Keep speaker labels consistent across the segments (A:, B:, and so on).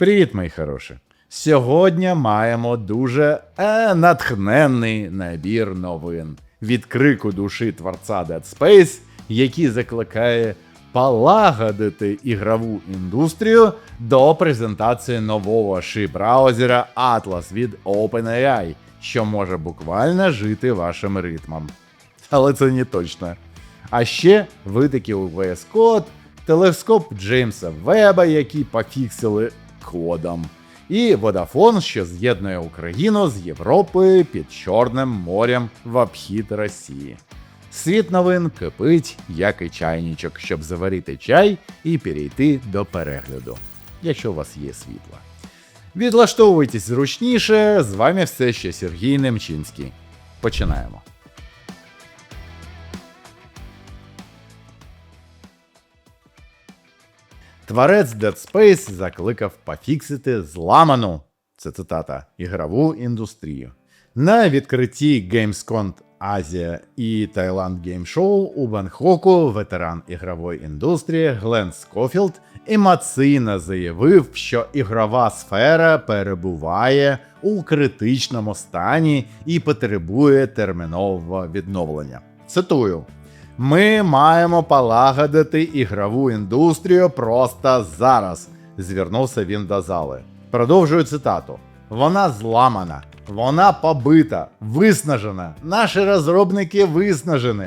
A: Привіт, мої хороші! Сьогодні маємо дуже е, натхненний набір новин від крику душі творця Dead Space, який закликає полагодити ігрову індустрію до презентації нового ши браузера Atlas від OpenAI, що може буквально жити вашим ритмом. Але це не точно. А ще витоки у VS Code, телескоп Джеймса Веба, який пофіксили кодом, і Vodafone, що з'єднує Україну з Європою під Чорним морем в обхід Росії. Світ новин кипить, як і чайничок, щоб заварити чай і перейти до перегляду, якщо у вас є світло. Відлаштовуйтесь зручніше, з вами все ще Сергій Немчинський. Починаємо. Творець Dead Space закликав пофіксити зламану, це цитата, ігрову індустрію. На відкритті Gamescom Азія і Таїланд Show у Бангкоку ветеран ігрової індустрії Глен Скофілд емоційно заявив, що ігрова сфера перебуває у критичному стані і потребує термінового відновлення. Цитую. Ми маємо полагодити ігрову індустрію просто зараз, звернувся він до зали. Продовжую цитату: вона зламана, вона побита, виснажена. Наші розробники виснажені.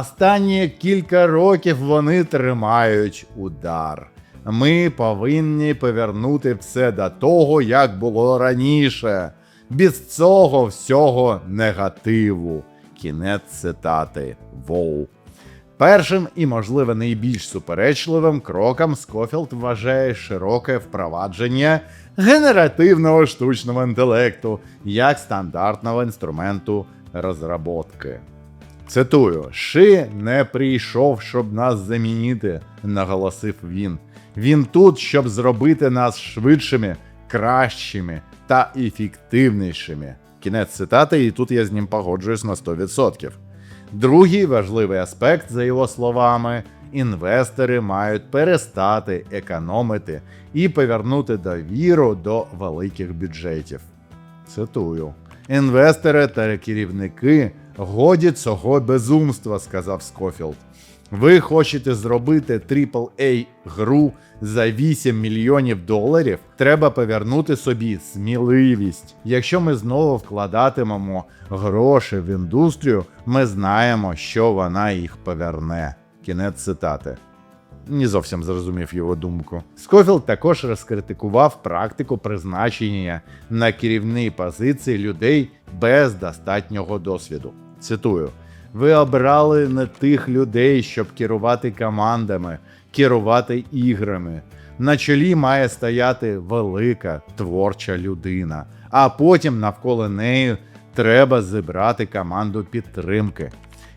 A: Останні кілька років вони тримають удар. Ми повинні повернути все до того, як було раніше, без цього всього негативу. Кінець цитати. Воу. Першим і, можливо, найбільш суперечливим кроком Скофілд вважає широке впровадження генеративного штучного інтелекту як стандартного інструменту розробки. Цитую: Ши не прийшов, щоб нас замінити, наголосив він. Він тут, щоб зробити нас швидшими, кращими та ефективнішими. Кінець цитати, і тут я з ним погоджуюсь на 100%. Другий важливий аспект, за його словами, інвестори мають перестати економити і повернути довіру до великих бюджетів. Цитую: інвестори та керівники годі цього безумства, сказав Скофілд. Ви хочете зробити AAA гру за 8 мільйонів доларів? Треба повернути собі сміливість. Якщо ми знову вкладатимемо гроші в індустрію, ми знаємо, що вона їх поверне. Кінець цитати. Не зовсім зрозумів його думку. Скофілд також розкритикував практику призначення на керівні позиції людей без достатнього досвіду. Цитую. Ви обрали не тих людей, щоб керувати командами, керувати іграми. На чолі має стояти велика творча людина, а потім навколо неї треба зібрати команду підтримки.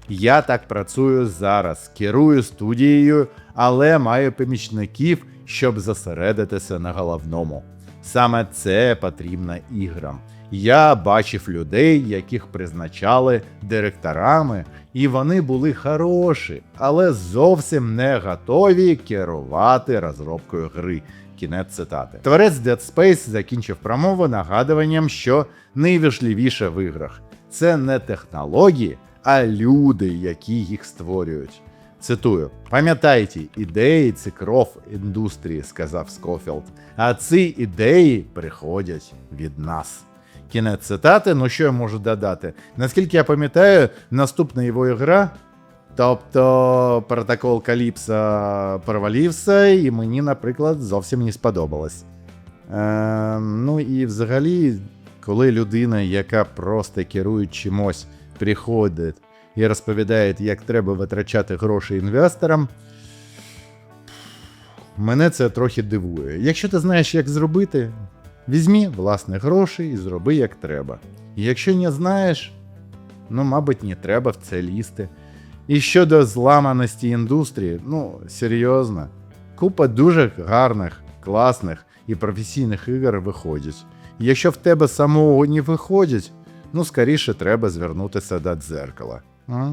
A: Я так працюю зараз, керую студією, але маю помічників, щоб зосередитися на головному. Саме це потрібно іграм. Я бачив людей, яких призначали директорами, і вони були хороші, але зовсім не готові керувати розробкою гри. Кінець цитати. Творець Dead Space закінчив промову нагадуванням, що найважливіше в іграх це не технології, а люди, які їх створюють. Цитую: пам'ятайте, ідеї це кров індустрії, сказав Скофілд. А ці ідеї приходять від нас. Кінець цитати, ну що я можу додати? Наскільки я пам'ятаю, наступна його гра, тобто протокол Каліпса провалився, і мені, наприклад, зовсім не сподобалось. Е, ну і взагалі, коли людина, яка просто керує чимось, приходить і розповідає, як треба витрачати гроші інвесторам. Мене це трохи дивує. Якщо ти знаєш, як зробити, візьмі власне гроші і зроби як треба. І якщо не знаєш, ну, мабуть, не треба в це лізти. І щодо зламаності індустрії, ну, серйозно, купа дуже гарних, класних і професійних ігор виходять. І якщо в тебе самого не виходять, ну, скоріше треба звернутися до дзеркала. А?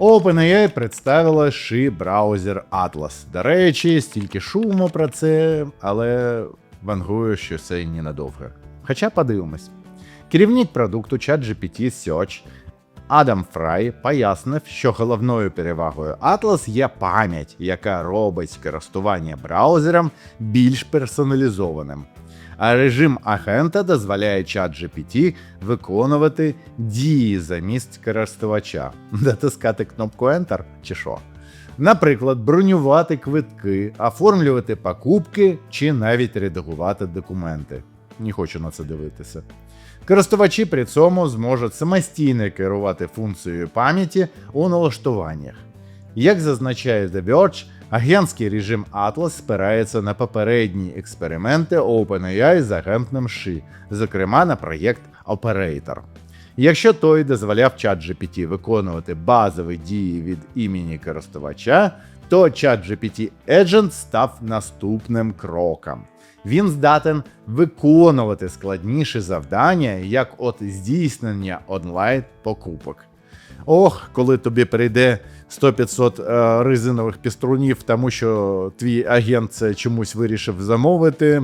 A: OpenAI представила Ши браузер Atlas. До речі, стільки шуму про це, але вангую, що це ненадовго. Хоча подивимось. Керівник продукту ChatGPT Search Адам Фрай пояснив, що головною перевагою Atlas є пам'ять, яка робить користування браузером більш персоналізованим. А режим агента дозволяє ChatGPT виконувати дії замість користувача, натискати кнопку Enter чи що. Наприклад, бронювати квитки, оформлювати покупки чи навіть редагувати документи. Не хочу на це дивитися. Користувачі при цьому зможуть самостійно керувати функцією пам'яті у налаштуваннях. Як зазначає The Verge, агентський режим Atlas спирається на попередні експерименти OpenAI з агентним SHI, зокрема на проєкт Operator. Якщо той дозволяв ChatGPT виконувати базові дії від імені користувача, то ChatGPT Agent став наступним кроком. Він здатен виконувати складніші завдання, як от здійснення онлайн покупок. Ох, коли тобі прийде 100-500 е, резинових піструнів, тому що твій агент це чомусь вирішив замовити.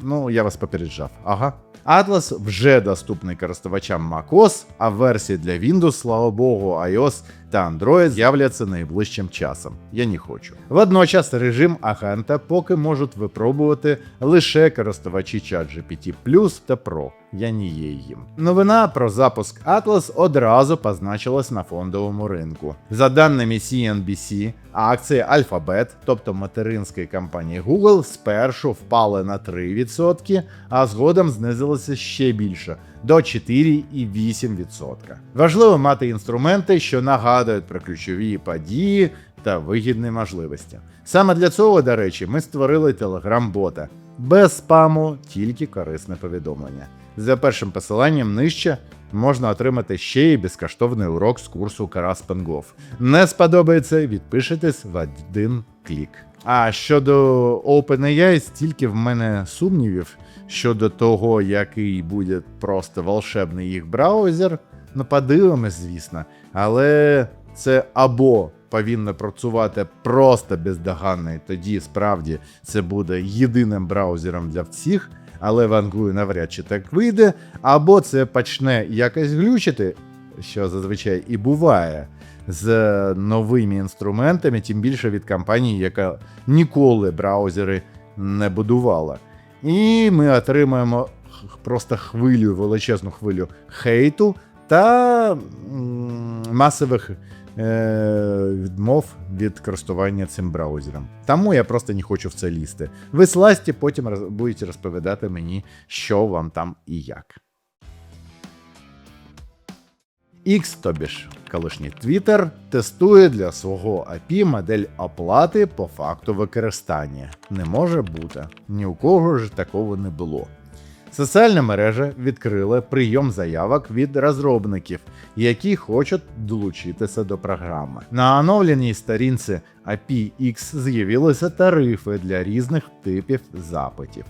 A: Ну, я вас попереджав. Ага. Atlas вже доступний користувачам macOS, а версії для Windows, слава Богу, iOS та Android з'являться найближчим часом. Я не хочу. Водночас режим агента поки можуть випробувати лише користувачі ChatGPT Plus та Pro. Я не є їм. Новина про запуск Atlas одразу позначилась на фондовому ринку. За даними CNBC, акції Alphabet, тобто материнської компанії Google, спершу впали на 3%, а згодом знизилися ще більше до 4,8%. Важливо мати інструменти, що нагадують про ключові події та вигідні можливості. Саме для цього, до речі, ми створили телеграм-бота. Без спаму, тільки корисне повідомлення. За першим посиланням нижче можна отримати ще й безкоштовний урок з курсу Караспенгов. Не сподобається, відпишитесь в один клік. А щодо OpenAI, стільки в мене сумнівів щодо того, який буде просто волшебний їх браузер. Ну, подивимось, звісно, але це або повинно працювати просто бездоганно, і тоді справді це буде єдиним браузером для всіх, але вангую навряд чи так вийде, або це почне якось глючити, що зазвичай і буває. З новими інструментами, тим більше від компанії, яка ніколи браузери не будувала. І ми отримаємо просто хвилю, величезну хвилю хейту та масових е, відмов від користування цим браузером. Тому я просто не хочу в це лізти. Ви сласті, потім будете розповідати мені, що вам там і як. X, тобі ж колишній Twitter, тестує для свого API модель оплати по факту використання. Не може бути. Ні у кого ж такого не було. Соціальна мережа відкрила прийом заявок від розробників, які хочуть долучитися до програми. На оновленій сторінці API X з'явилися тарифи для різних типів запитів.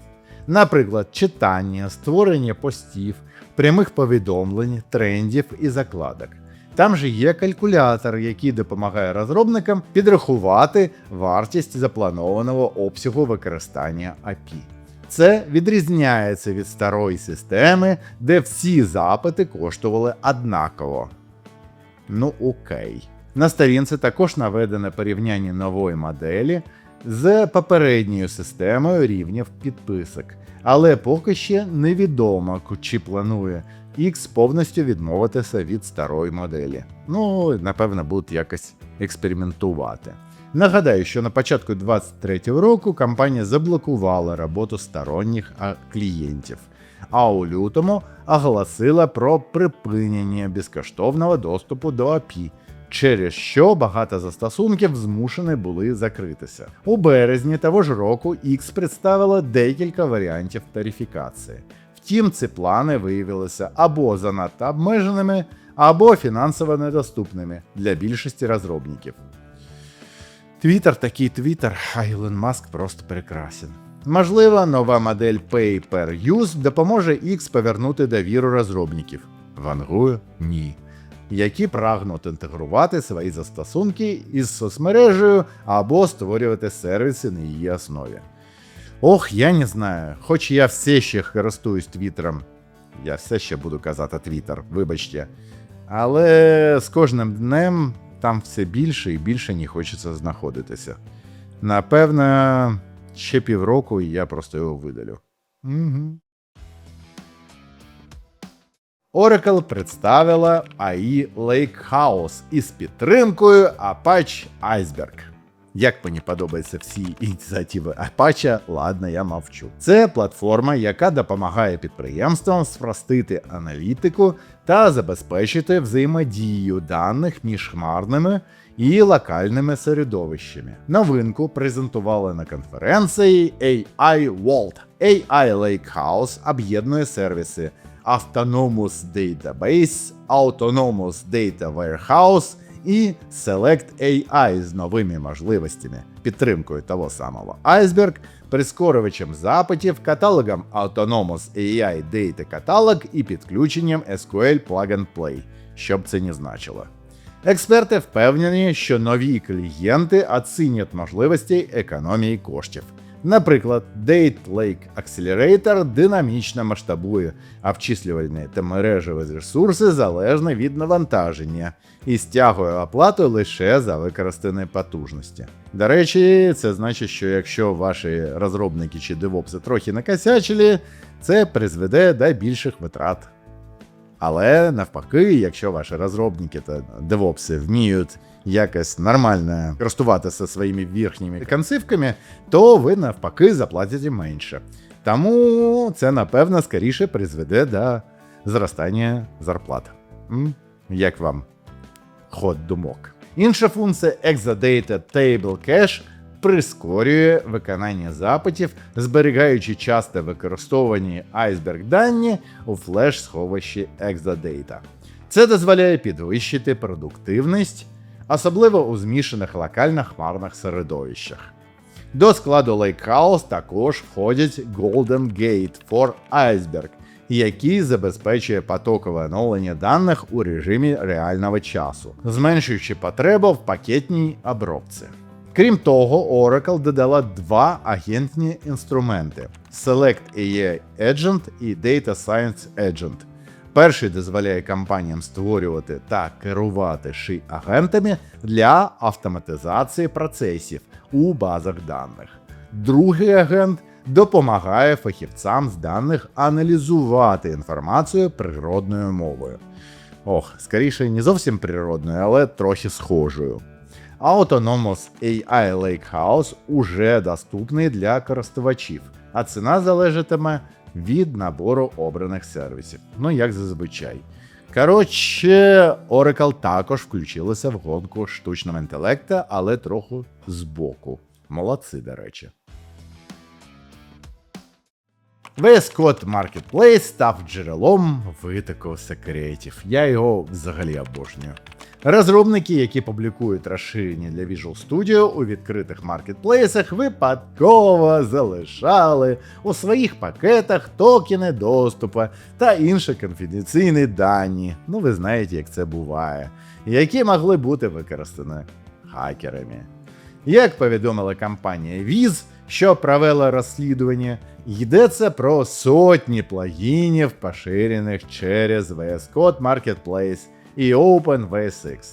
A: Наприклад, читання, створення постів, прямих повідомлень, трендів і закладок. Там же є калькулятор, який допомагає розробникам підрахувати вартість запланованого обсягу використання API. Це відрізняється від старої системи, де всі запити коштували однаково. Ну окей. На сторінці також наведене порівняння нової моделі з попередньою системою рівнів підписок, але поки ще невідомо, чи планує X повністю відмовитися від старої моделі. Ну, напевно, будуть якось експериментувати. Нагадаю, що на початку 2023 року компанія заблокувала роботу сторонніх клієнтів, а у лютому оголосила про припинення безкоштовного доступу до API, через що багато застосунків змушені були закритися. У березні того ж року X представила декілька варіантів тарифікації. Втім, ці плани виявилися або занадто обмеженими, або фінансово недоступними для більшості розробників. Твіттер такий твіттер, а Ілон Маск просто прекрасен. Можливо, нова модель Pay Per Use допоможе X повернути довіру розробників. Вангую ні. Які прагнуть інтегрувати свої застосунки із соцмережею або створювати сервіси на її основі. Ох, я не знаю. Хоч я все ще користуюсь Твіттером, я все ще буду казати Твіттер, вибачте. Але з кожним днем там все більше і більше не хочеться знаходитися. Напевно, ще півроку я просто його видалю. Угу. Oracle представила AI Lakehouse із підтримкою Apache Iceberg. Як мені подобаються всі ініціативи Apache, ладно, я мовчу. Це платформа, яка допомагає підприємствам спростити аналітику та забезпечити взаємодію даних між хмарними і локальними середовищами. Новинку презентували на конференції AI World. AI Lakehouse об'єднує сервіси Autonomous Database, Autonomous Data Warehouse і Select AI з новими можливостями, підтримкою того самого Iceberg, прискорювачем запитів, каталогом Autonomous AI Data Catalog і підключенням SQL Plug and Play, що це не значило. Експерти впевнені, що нові клієнти оцінять можливості економії коштів. Наприклад, Date Lake Accelerator динамічно масштабує обчислювальні та мережеві ресурси залежно від навантаження і стягує оплату лише за використані потужності. До речі, це значить, що якщо ваші розробники чи девопси трохи накосячили, це призведе до більших витрат. Але навпаки, якщо ваші розробники та девопси вміють якось нормально користуватися своїми верхніми концивками, то ви навпаки заплатите менше. Тому це, напевно, скоріше призведе до зростання зарплат. Як вам ход думок? Інша функція Exadata Table Cache прискорює виконання запитів, зберігаючи часто використовані Iceberg дані у флеш-сховищі Exadata. Це дозволяє підвищити продуктивність особливо у змішаних локально-хмарних середовищах. До складу Lakehouse також входять Golden Gate for Iceberg, який забезпечує потокове оновлення даних у режимі реального часу, зменшуючи потребу в пакетній обробці. Крім того, Oracle додала два агентні інструменти: Select AI Agent і Data Science Agent. Перший дозволяє компаніям створювати та керувати ши агентами для автоматизації процесів у базах даних. Другий агент допомагає фахівцям з даних аналізувати інформацію природною мовою. Ох, скоріше, не зовсім природною, але трохи схожою. Autonomous AI Lakehouse уже доступний для користувачів, а ціна залежатиме від набору обраних сервісів. Ну, як зазвичай. Коротше, Oracle також включилася в гонку штучного інтелекту, але трохи збоку. Молодці, до речі. VS Code Marketplace став джерелом витоку секретів. Я його взагалі обожнюю. Розробники, які публікують розширення для Visual Studio у відкритих маркетплейсах, випадково залишали у своїх пакетах токени доступу та інші конфіденційні дані. Ну, ви знаєте, як це буває, які могли бути використані хакерами. Як повідомила компанія Viz, що провела розслідування, йдеться про сотні плагінів, поширених через VS Code Marketplace і OpenVSX.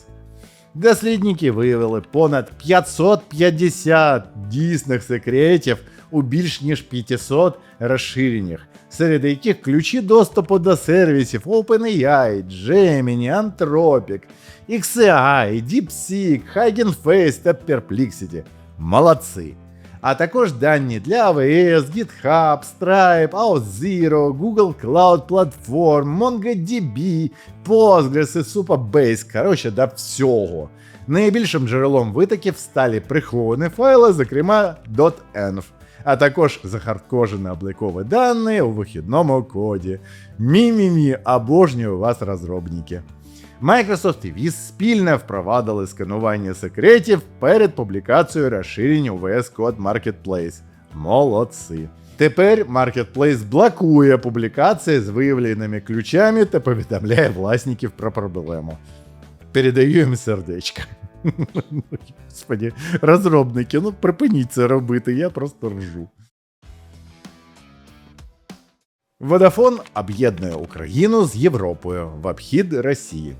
A: Дослідники виявили понад 550 дійсних секретів у більш ніж 500 розширеннях, серед яких ключі доступу до сервісів OpenAI, Gemini, Anthropic, XAI, DeepSeek, Hugging Face та Perplexity. Молодці! А також дані для AWS, GitHub, Stripe, Auth0, Google Cloud Platform, MongoDB, Postgres і Supabase, коротше, до всього. Найбільшим джерелом витоків стали приховані файли, зокрема .env, а також захардкожені облікові дані у вихідному коді. Мі-мі-мі, обожнюю вас розробники. Microsoft і Viz спільно впровадили сканування секретів перед публікацією розширень у VS Code Marketplace. Молодці. Тепер Marketplace блокує публікації з виявленими ключами та повідомляє власників про проблему. Передаю їм сердечко. Господи, розробники, ну припиніть це робити, я просто ржу. Водафон об'єднує Україну з Європою в обхід Росії.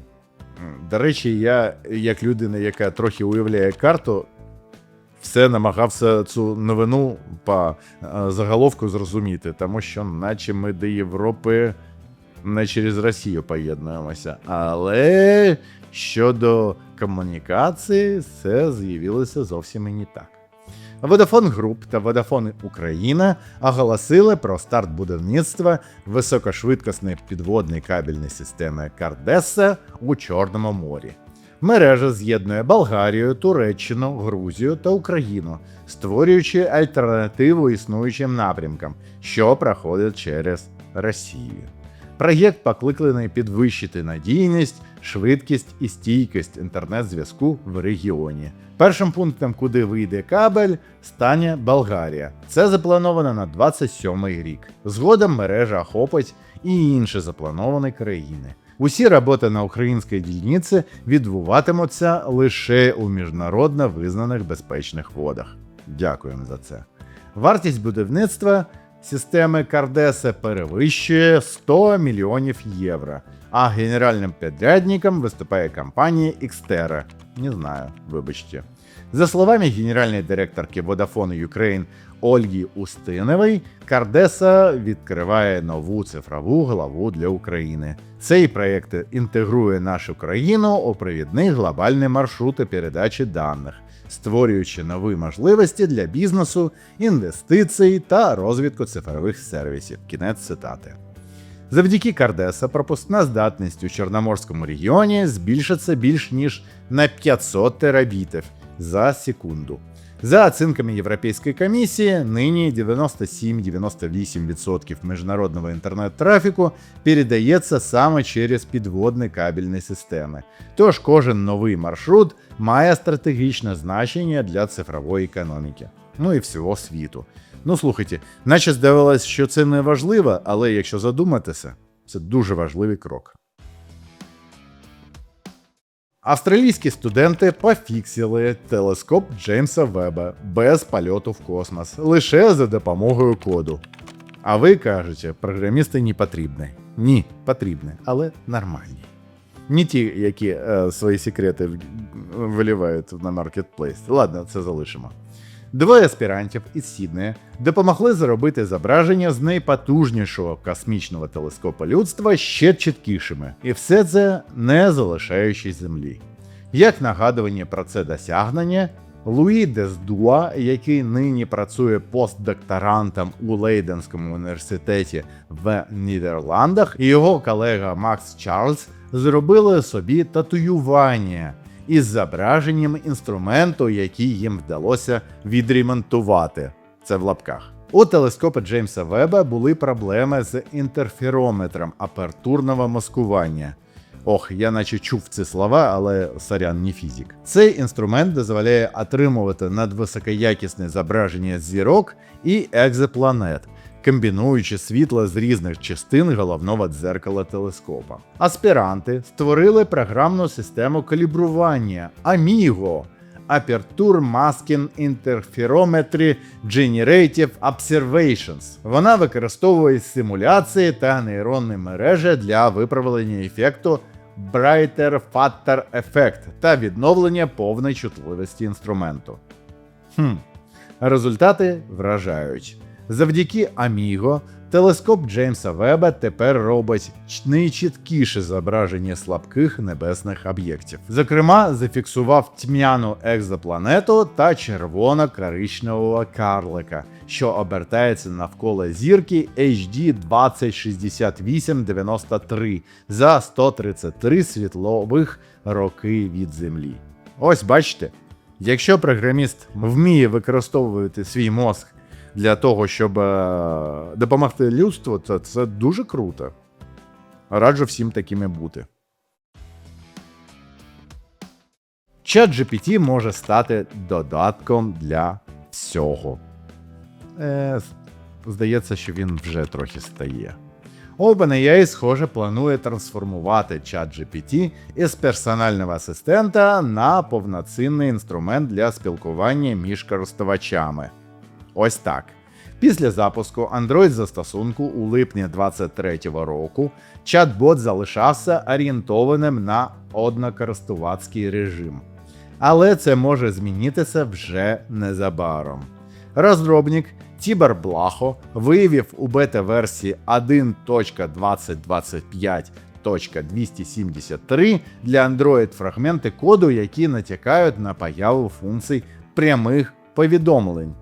A: До речі, я, як людина, яка трохи уявляє карту, все намагався цю новину по е, заголовку зрозуміти, тому що, наче ми до Європи не через Росію поєднуємося. Але щодо комунікації, все з'явилося зовсім і не так. Vodafone Group та Vodafone Україна оголосили про старт будівництва високошвидкісної підводної кабельної системи Кардеса у Чорному морі. Мережа з'єднує Болгарію, Туреччину, Грузію та Україну, створюючи альтернативу існуючим напрямкам, що проходять через Росію. Проєкт покликаний підвищити надійність, швидкість і стійкість інтернет-зв'язку в регіоні. Першим пунктом, куди вийде кабель, стане Болгарія. Це заплановано на 27-й рік. Згодом мережа охопить і інші заплановані країни. Усі роботи на українській дільниці відбуватимуться лише у міжнародно визнаних безпечних водах. Дякуємо за це. Вартість будівництва системи Кардеса перевищує 100 мільйонів євро, а генеральним підрядником виступає компанія Xterra. Не знаю, вибачте. За словами генеральної директорки Vodafone Ukraine Ольги Устинової, Кардеса відкриває нову цифрову главу для України. Цей проєкт інтегрує нашу країну у провідний глобальний маршрути передачі даних, створюючи нові можливості для бізнесу, інвестицій та розвитку цифрових сервісів. Кінець цитати. Завдяки Кардеса пропускна здатність у Чорноморському регіоні збільшиться більш ніж на 500 терабітів за секунду. За оцінками Європейської комісії, нині 97-98% міжнародного інтернет-трафіку передається саме через підводні кабельні системи. Тож кожен новий маршрут має стратегічне значення для цифрової економіки, ну і всього світу. Ну слухайте, наче здавалось, що це не важливо, але якщо задуматися, це дуже важливий крок. Австралійські студенти пофіксили телескоп Джеймса Веба без польоту в космос лише за допомогою коду. А ви кажете, програмісти не потрібні. Ні, потрібні, але нормальні. Не ті, які е, свої секрети виливають на маркетплейс. Ладно, це залишимо. Двоє аспірантів із Сіднея допомогли зробити зображення з найпотужнішого космічного телескопа людства ще чіткішими, і все це не залишаючись землі. Як нагадування про це досягнення, Луї Дездуа, який нині працює постдокторантом у Лейденському університеті в Нідерландах, і його колега Макс Чарльз зробили собі татуювання із зображенням інструменту, який їм вдалося відремонтувати. Це в лапках. У телескопа Джеймса Веба були проблеми з інтерферометром апертурного маскування. Ох, я наче чув ці слова, але сорян, не фізик. Цей інструмент дозволяє отримувати надвисокоякісне зображення зірок і екзопланет, комбінуючи світло з різних частин головного дзеркала телескопа. Аспіранти створили програмну систему калібрування Amigo Aperture Masking Interferometry Generative Observations. Вона використовує симуляції та нейронні мережі для виправлення ефекту Brighter Fatter Effect та відновлення повної чутливості інструменту. Хм. Результати вражають. Завдяки Amigo телескоп Джеймса Веба тепер робить найчіткіше зображення слабких небесних об'єктів. Зокрема, зафіксував тьмяну екзопланету та червоно-коричневого карлика, що обертається навколо зірки HD 206893 за 133 світлових роки від Землі. Ось бачите, якщо програміст вміє використовувати свій мозк для того, щоб е, допомогти людству, то це дуже круто. Раджу всім такими бути. Чат GPT може стати додатком для всього. Е, здається, що він вже трохи стає. OpenAI, схоже, планує трансформувати ChatGPT із персонального асистента на повноцінний інструмент для спілкування між користувачами. Ось так. Після запуску Android застосунку у липні 2023 року чат-бот залишався орієнтованим на однокористувацький режим. Але це може змінитися вже незабаром. Розробник Тібер Блахо виявив у бета-версії 1.2025.273 для Android фрагменти коду, які натякають на появу функцій прямих повідомлень.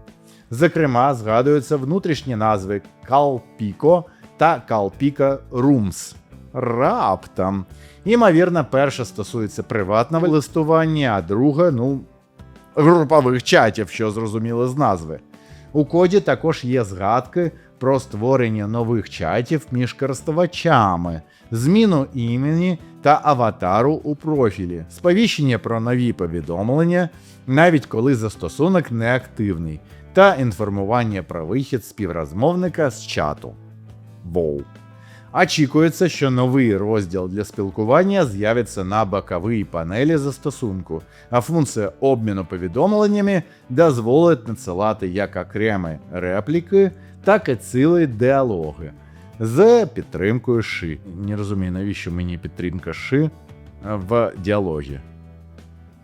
A: Зокрема, згадуються внутрішні назви Calpico та Calpico Rooms. Раптом. Імовірно, перша стосується приватного листування, а друга, ну, групових чатів, що зрозуміло з назви. У коді також є згадки про створення нових чатів між користувачами, зміну імені та аватару у профілі, сповіщення про нові повідомлення, навіть коли застосунок не активний, та інформування про вихід співрозмовника з чату. Воу. Очікується, що новий розділ для спілкування з'явиться на боковій панелі застосунку, а функція обміну повідомленнями дозволить надсилати як окремі репліки, так і цілі діалоги з підтримкою ши. Не розумію, навіщо мені підтримка ши в діалогі.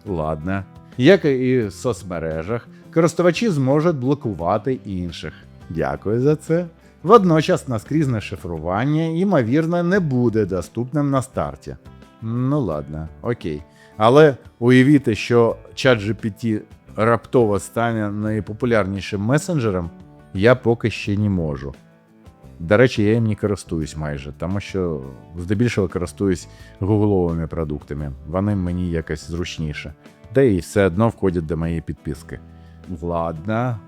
A: Ладно. Як і в соцмережах, користувачі зможуть блокувати інших. Дякую за це. Водночас наскрізне шифрування, ймовірно, не буде доступним на старті. Ну ладно, окей. Але уявіти, що ChatGPT раптово стане найпопулярнішим месенджером, я поки ще не можу. До речі, я їм не користуюсь майже, тому що здебільшого користуюсь гугловими продуктами. Вони мені якось зручніше. Та і все одно входять до моєї підписки. Ладно.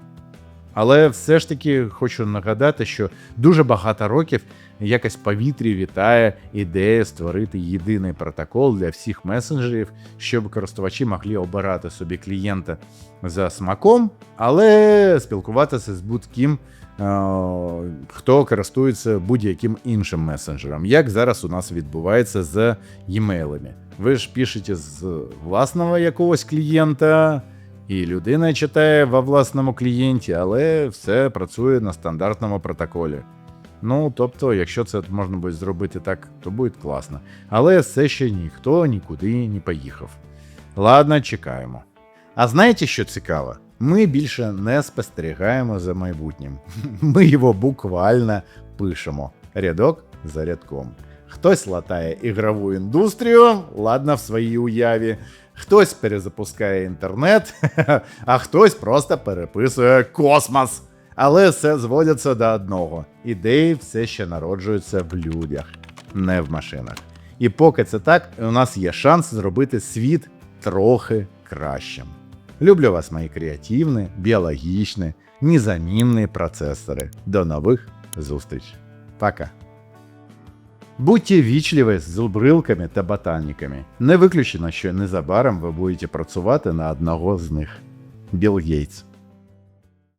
A: Але все ж таки хочу нагадати, що дуже багато років якось повітрі вітає ідея створити єдиний протокол для всіх месенджерів, щоб користувачі могли обирати собі клієнта за смаком, але спілкуватися з будь-ким, е, хто користується будь-яким іншим месенджером, як зараз у нас відбувається з e-mailами. Ви ж пишете з власного якогось клієнта. І людина читає во власному клієнті, але все працює на стандартному протоколі. Ну, тобто, якщо це можна буде зробити так, то буде класно. Але все ще ніхто нікуди не поїхав. Ладно, чекаємо. А знаєте, що цікаво? Ми більше не спостерігаємо за майбутнім. Ми його буквально пишемо рядок за рядком. Хтось латає ігрову індустрію, ладно, в своїй уяві. Хтось перезапускає інтернет, а хтось просто переписує космос. Але все зводиться до одного: ідеї все ще народжуються в людях, не в машинах. І поки це так, у нас є шанс зробити світ трохи кращим. Люблю вас, мої креативні, біологічні, незамінні процесори. До нових зустріч. Пока. Будьте вічливі з зубрилками та ботаніками. Не виключено, що незабаром ви будете працювати на одного з них. Білл Гейтс.